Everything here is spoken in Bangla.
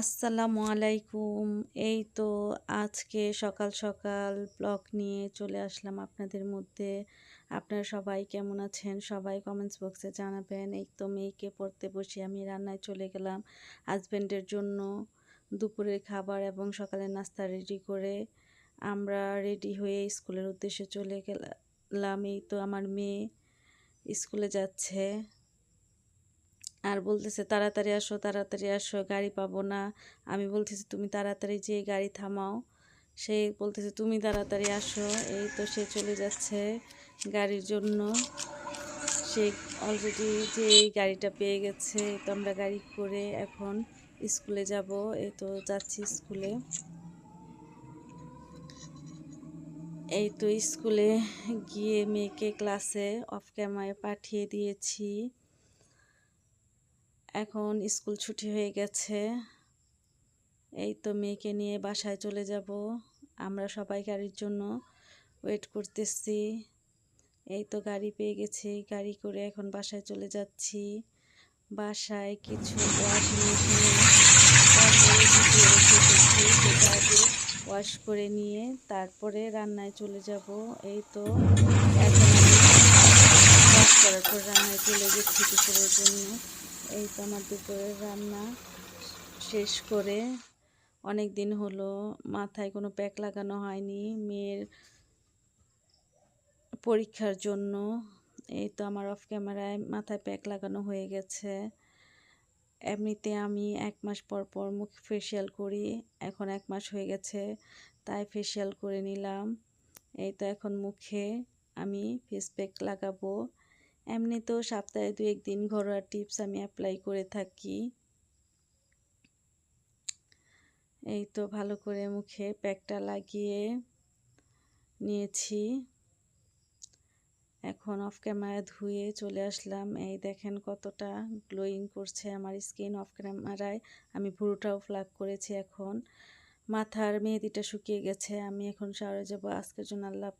আসসালামু আলাইকুম। এই তো আজকে সকাল সকাল ব্লগ নিয়ে চলে আসলাম আপনাদের মধ্যে। আপনারা সবাই কেমন আছেন? সবাই কমেন্টস বক্সে জানাবেন। এই তো মেয়েকে পড়তে বসে আমি রান্নায় চলে গেলাম। হাজব্যান্ডের জন্য দুপুরের খাবার এবং সকালের নাস্তা রেডি করে আমরা রেডি হয়ে স্কুলের উদ্দেশ্যে চলে গেলাম। এই তো আমার মেয়ে স্কুলে যাচ্ছে। আর বলতেছে, তাড়াতাড়ি আসো তাড়াতাড়ি আসো, গাড়ি পাবো না। আমি বলতেছি, তুমি তাড়াতাড়ি যে গাড়ি থামাও। সে বলতেছে, তুমি তাড়াতাড়ি আসো। এই তো সে চলে যাচ্ছে গাড়ির জন্য। সে অলরেডি যে গাড়িটা পেয়ে গেছে তো আমরা গাড়ি করে এখন স্কুলে যাব। এই তো যাচ্ছি স্কুলে। এই তো স্কুলে গিয়ে মেয়েকে ক্লাসে অফ ক্যামেরায় পাঠিয়ে দিয়েছি। এখন স্কুল ছুটি হয়ে গেছে। এই তো মেয়েকে নিয়ে বাসায় চলে যাব। আমরা সবাই গাড়ির জন্য ওয়েট করতেছি। এই তো গাড়ি পেয়ে গেছি, গাড়ি করে এখন বাসায় চলে যাচ্ছি। বাসায় কিছু ওয়াশিং মেশিনে, ওয়াশ করে নিয়ে তারপরে রান্নায় চলে যাব। এই তো এখন ওয়াশ করার পর রান্নায় চলে গেছি দুপুরের জন্য। এই তো আমার দুপুরের রান্না শেষ করে অনেক দিন হলো মাথায় কোনো প্যাক লাগানো হয়নি। মেয়ের পরীক্ষার জন্য এই তো আমার অফ ক্যামেরায় মাথায় প্যাক লাগানো হয়ে গেছে। এমনিতে আমি এক মাস পর পর মুখ ফেসিয়াল করি, এখন এক মাস হয়ে গেছে তাই ফেসিয়াল করে নিলাম। এই তো এখন মুখে আমি ফেস প্যাক লাগাবো। এমনিতেও সপ্তাহে দু একদিন ঘরোয়া টিপস আমি অ্যাপ্লাই করে থাকি। এই তো ভালো করে মুখে প্যাকটা লাগিয়ে নিয়েছি। এখন অফ ক্যামেরা ধুয়ে চলে আসলাম। এই দেখেন কতটা গ্লোয়িং করছে আমার স্কিন অফ ক্যামেরায় আমি ভুরুটাও ফ্লাগ করেছি এখন। মাথার মেহেদিটা শুকিয়ে গেছে। আমি এখন শাওয়ারে যাব। আজকের জন্য আল্লাহ